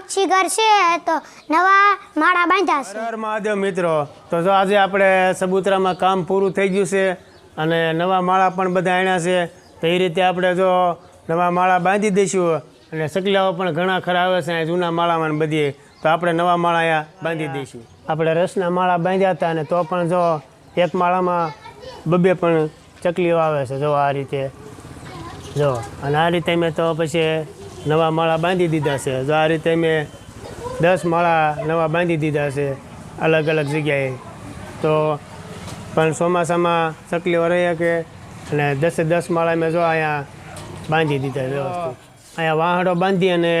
પક્ષી ઘર છે તો નવા માળા બાંધ્યા છે. હર મહાદેવ મિત્રો. તો જો આજે આપણે સબૂતરામાં કામ પૂરું થઈ ગયું છે અને નવા માળા પણ બધા આણ્યા છે તો એ રીતે આપણે જો નવા માળા બાંધી દઈશું અને સકલાઓ પણ ઘણા ખરા આવે છે જૂના માળામાં ને બધી. તો આપણે નવા માળા અહીંયા બાંધી દઈશું. આપણે રસના માળા બાંધ્યા હતા અને તો પણ જો એક માળામાં બબે પણ ચકલીઓ આવે છે જો આ રીતે. જો અને આ રીતે મેં તો પછી નવા માળા બાંધી દીધા છે. જો આ રીતે મેં દસ માળા નવા બાંધી દીધા છે અલગ અલગ જગ્યાએ. તો પણ ચોમાસામાં ચકલીઓ રહી કે અને દસે દસ માળા મેં જો અહીંયા બાંધી દીધા વ્યવસ્થિત. અહીંયા વાહડો બાંધી અને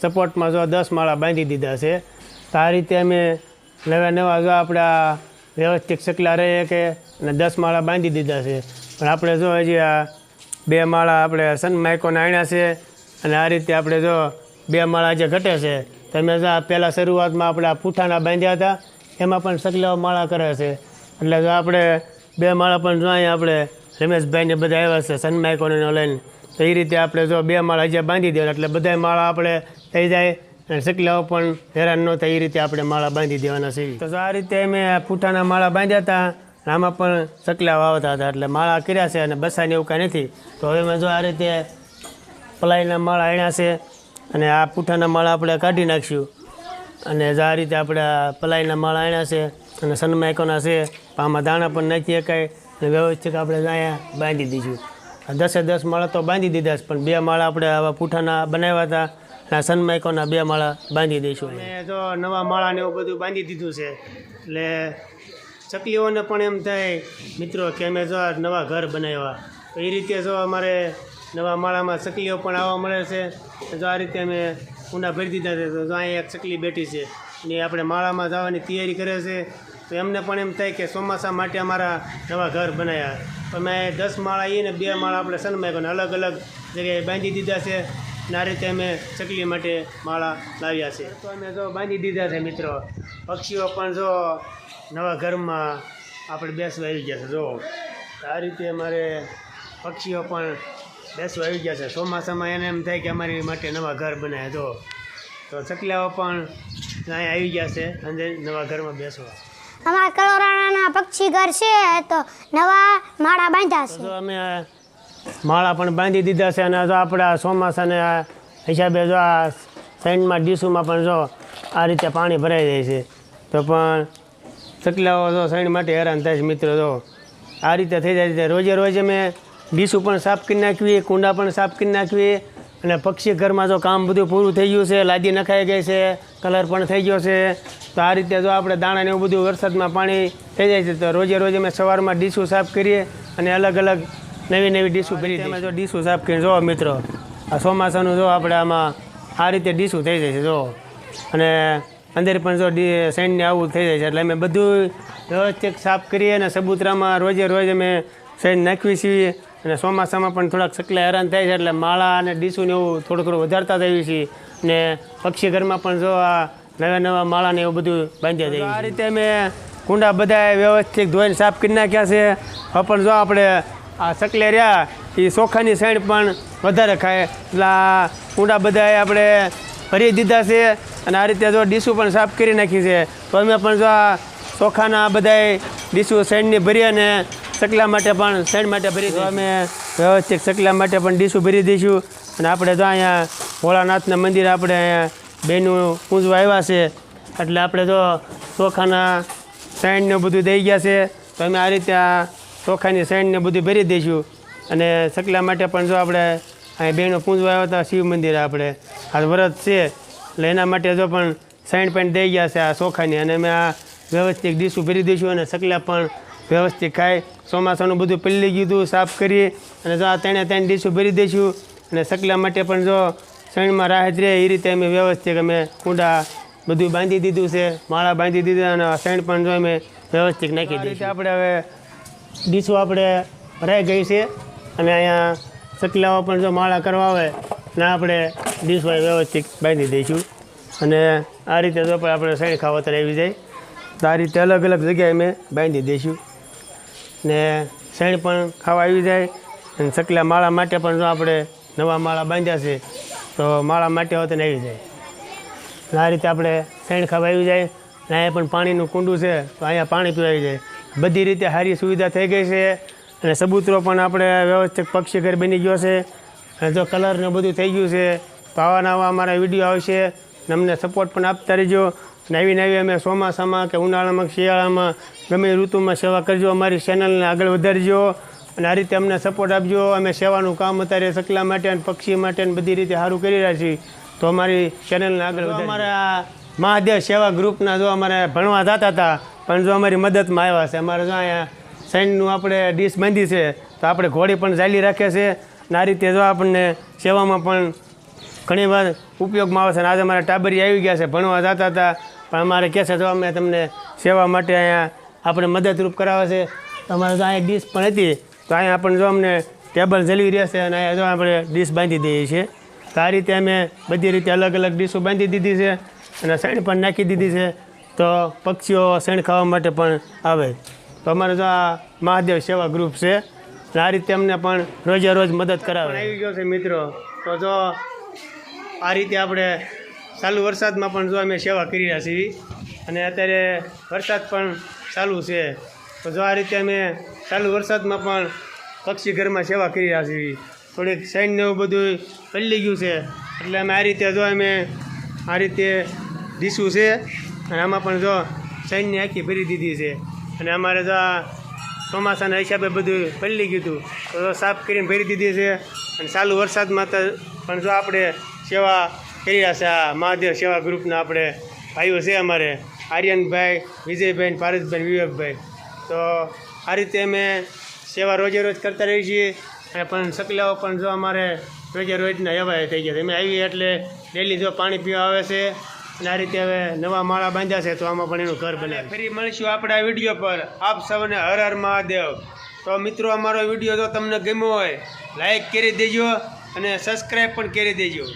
સપોર્ટમાં જો દસ માળા બાંધી દીધા છે. તો આ રીતે અમે નવા નવા જો આપણા વ્યવસ્થિત ચકલા રહે કે અને દસ માળા બાંધી દીધા છે. પણ આપણે જો હજી આ બે માળા આપણે સન માઇકોને આણ્યા છે. અને આ રીતે આપણે જો બે માળા જે ઘટે છે, તમે પહેલાં શરૂઆતમાં આપણે આ પૂઠાના બાંધ્યા હતા, એમાં પણ સકલાઓ માળા કરે છે. એટલે જો આપણે બે માળા પણ જો અહીંયા આપણે રમેશભાઈને બધા આવ્યા છે સનમાઇકોને લઈને, તો એ રીતે આપણે જો બે માળા જે બાંધી દેવાના, એટલે બધા માળા આપણે થઈ જાય અને સકલાઓ પણ હેરાન ન થાય, એ રીતે આપણે માળા બાંધી દેવાના છે. તો આ રીતે અમે પૂઠાના માળા બાંધ્યા હતા આમાં પણ સકલા વાવતા હતા, એટલે માળા કર્યા છે અને બસાને એવું કાંઈ નથી. તો હવે મેં જો આ રીતે પલાઈના માળા આણ્યા છે અને આ પૂઠાના માળા આપણે કાઢી નાખીશું અને આ રીતે આપણે પલાઈના માળા આણ્યા છે અને સનમાયકોના છે. આમાં દાણા પણ નાખી શકાય અને વ્યવસ્થિત આપણે અહીંયા બાંધી દીધું. દસે દસ માળા તો બાંધી દીધા છે, પણ બે માળા આપણે આવા પૂઠાના બનાવ્યા હતા. અને સનમાઇકોના બે માળા બાંધી દઈશું અને જો નવા માળાને એવું બધું બાંધી દીધું છે, એટલે ચકલીઓને પણ એમ થાય, મિત્રો કે અમે જો નવા ઘર બનાવ્યા. તો એ રીતે જો અમારે નવા માળામાં ચકલીઓ પણ આવવા મળે છે. જો આ રીતે અમે ઊંડા ભરી દીધા છે, તો અહીંયા એક ચકલી બેઠી છે. ને આપણે માળામાં જવાની તૈયારી કરે છે. તો એમને પણ એમ થાય કે ચોમાસા માટે અમારા નવા ઘર બનાવ્યા અમે દસ માળા એ ને બે માળા આપણે સન્માઈકોને અલગ અલગ જગ્યાએ બાંધી દીધા છે. ને આ રીતે અમે ચકલી માટે માળા લાવ્યા છે. તો અમે જો બાંધી દીધા છે મિત્રો. પક્ષીઓ પણ જો નવા ઘરમાં આપણે બેસવા આવી ગયા છે. જો આ રીતે અમારે પક્ષીઓ પણ બેસવા આવી ગયા છે. ચોમાસામાં એને એમ થાય કે અમારી માટે નવા ઘર બનાવે તો તો ચકલાઓ પણ અહીંયા આવી ગયા છે. અંદર નવા ઘરમાં બેસવા. અમારા કલોરાણાના પક્ષી ઘર છે તો નવા માળા બાંધ્યા છે. તો અમે માળા પણ બાંધી દીધા છે અને જો આપણે આ ચોમાસાને હિસાબે જો આ સાઈડમાં ડીસુમાં પણ જો આ રીતે પાણી ભરાઈ જાય છે. તો પણ ચકલાઓ જો સાઈડ માટે હેરાન થાય છે મિત્રો. જો આ રીતે થઈ જાય છે. રોજે રોજ અમે ડીશું પણ સાફ કરી નાખવી, કુંડા પણ સાફ કરી નાખવી અને પક્ષી ઘરમાં જો કામ બધું પૂરું થઈ ગયું છે, લાદી નખાઈ ગઈ છે, કલર પણ થઈ ગયો છે, તો આ રીતે જો આપણે દાણાને એવું બધું વરસાદમાં પાણી થઈ જાય છે, તો રોજે રોજ અમે સવારમાં ડીશું સાફ કરીએ અને અલગ અલગ નવી નવી ડીશું કરી અમે જો ડીશું સાફ કરીને જો મિત્રો, આ ચોમાસાનું જો આપણે આમાં આ રીતે ડીશું થઈ જાય છે, જો. અને અંદર પણ જો ડી સાઈડને આવું થઈ જાય છે, એટલે અમે બધું વ્યવસ્થિત સાફ કરીએ અને સબૂતરામાં રોજે રોજ અમે સાઈડ નાખવી છીએ. અને ચોમાસામાં પણ થોડાક સકલા હેરાન થાય છે એટલે માળા અને ડીસું ને એવું થોડું થોડું વધારતા જઈએ છીએ. ને પક્ષી ઘરમાં પણ જો આ નવા નવા માળા ને એવું બધું બાંધ્યા જઈએ આ રીતે અમે કુંડા બધા વ્યવસ્થિત ધોઈને સાફ કરી નાખ્યા છે. પણ જો આપણે આ સકલે રહ્યા એ ચોખાની સાઈડ પણ વધારે ખાય. એટલે આ કુંડા બધા આપણે ભરી દીધા છે અને આ રીતે જો ડીશું પણ સાફ કરી નાખી છે. તો અમે પણ જો આ ચોખાના બધાય ડીસું સાઈડની ભરી અને સકલા માટે પણ સાઈડ માટે ભરી અમે વ્યવસ્થિત સકલા માટે પણ ડીશું ભરી દઈશું. અને આપણે તો અહીંયા ભોળાનાથના મંદિર આપણે અહીંયા બેનું પૂંજવા આવ્યા છે. એટલે આપણે તો ચોખાના સાઈડને બધું દઈ ગયા છે. તો અમે આ રીતે આ ચોખાની સાઈડને બધું ભરી દઈશું. અને સકલા માટે પણ જો આપણે અહીં બહેનો પૂજવા આવ્યા હતા શિવ મંદિર આપણે. આ વ્રત છે. એટલે એના માટે જો પણ સાઈડ પેન્ટ દઈ ગયા છે આ ચોખાની અને અમે આ વ્યવસ્થિત ડીશું ભરી દઈશું અને સકલા પણ વ્યવસ્થિત ખાય ચોમાસાનું બધું પલ્લી ગયું સાફ કરી અને જો આ ત્રણે ત્રણ ડીશું ભરી દઈશું અને સકલા માટે પણ જો શણમાં રાહત રહે એ રીતે અમે વ્યવસ્થિત અમે કુંડા બધું બાંધી દીધું છે માળા બાંધી દીધા અને શણ પણ જો અમે વ્યવસ્થિત નાખી દઈશું. આપણે હવે ડીશું આપણે ભરાઈ ગઈ છે અને અહીંયા સકલાઓ પણ જો માળા કરવા આવે ને આપણે ડીશમાં વ્યવસ્થિત બાંધી દઈશું. અને આ રીતે જો પણ આપણે શણ ખાવતર આવી જાય તો આ રીતે અલગ અલગ જગ્યાએ અમે બાંધી દઈશું. ને શેણ પણ ખાવા આવી જાય. અને સકલા માળા માટે પણ જો આપણે નવા માળા બાંધ્યા છે, તો માળા માટે હોત આવી જાય. આ રીતે આપણે શેણ ખાવા આવી જાય. અને અહીંયા પણ પાણીનું કુંડું છે, તો અહીંયા પાણી પીવાઈ જાય. બધી રીતે સારી સુવિધા થઈ ગઈ છે. અને સબૂતરો પણ આપણે વ્યવસ્થિત પક્ષી ઘર બની ગયો છે. અને જો કલર ને બધું થઈ ગયું છે, તો આવા નવા અમારા વીડિયો આવશે. અને અમને સપોર્ટ પણ આપતા રહેજો. નવી નવી અમે ચોમાસામાં કે ઉનાળામાં શિયાળામાં ગમે ઋતુમાં સેવા કરજો. અમારી ચેનલને આગળ વધારજો અને આ રીતે અમને સપોર્ટ આપજો. અમે સેવાનું કામ અત્યારે સકલા માટે અને પક્ષી માટે બધી રીતે સારું કરી રહ્યા છીએ. તો અમારી ચેનલને આગળ. અમારા મહાદેવ સેવા ગ્રુપના જો અમારે ભણવા જતા હતા પણ જો અમારી મદદમાં આવ્યા છે. અમારે જો અહીંયા સૈનનું આપણે ડીશ બાંધી છે તો આપણે ઘોડી પણ ચાલી રાખે છે. અને આ રીતે જો આપણને સેવામાં પણ ઘણી વાર ઉપયોગમાં આવે છે. અને આજે અમારા ટાબરી આવી ગયા છે ભણવા જતા હતા. પણ અમારે કહે છે, જો અમે તમને સેવા માટે અહીંયા આપણે મદદરૂપ કરાવે છે, તો અમારે જો અહીંયા ડીશ પણ હતી. તો અહીંયા આપણને જો અમને ટેબલ જલવી રહેશે અને અહીંયા જો આપણે ડીશ બાંધી દઈએ છીએ. તો આ રીતે અમે બધી રીતે અલગ અલગ ડીશો બાંધી દીધી છે અને શેણ પણ નાખી દીધી છે. તો પક્ષીઓ શેણ ખાવા માટે પણ આવે. તો અમારે જો આ મહાદેવ સેવા ગ્રુપ છે. આ રીતે અમને પણ રોજે રોજ મદદ કરાવે. આવી ગયો છે મિત્રો. તો જો આ રીતે આપણે ચાલુ વરસાદમાં પણ જો અમે સેવા કરી રહ્યા છીએ અને અત્યારે વરસાદ પણ ચાલુ છે, તો જો આ રીતે અમે ચાલુ વરસાદમાં પણ પક્ષી ઘરમાં સેવા કરી રહ્યા છીએ. થોડીક સાઈન ને એવું બધું પલળી ગયું છે, એટલે અમે આ રીતે જો અમે આ રીતે ડીશું છે અને આમાં પણ જો સાઈનની આખી ભરી દીધી છે. અને અમારે જો આ ચોમાસાના હિસાબે બધું પલળી ગયું હતું, તો સાફ કરીને ભરી દીધી છે અને ચાલુ વરસાદમાં તો પણ જો આપણે સેવા કરી રહ્યા છે આ મહાદેવ સેવા ગ્રુપના આપણે ભાઈઓ છે અમારે આર્યનભાઈ વિજયભાઈ પારસભાઈ વિવેકભાઈ. તો આ રીતે અમે સેવા રોજે રોજ કરતા રહીએ છીએ. અને પણ સકલાઓ પણ જો અમારે રોજે રોજના એવા થઈ ગયા છે. અમે આવીએ એટલે ડેલી જો પાણી પીવા આવે છે અને આ રીતે હવે નવા માળા બાંધ્યા છે તો આમાં પણ એનું ઘર બને ફરી મળીશું આપણે આ વીડિયો પર. આપ સૌને હર હર મહાદેવ. તો મિત્રો અમારો વીડિયો જો તમને ગમ્યો હોય લાઈક કરી દેજો અને સબસ્ક્રાઈબ પણ કરી દેજો.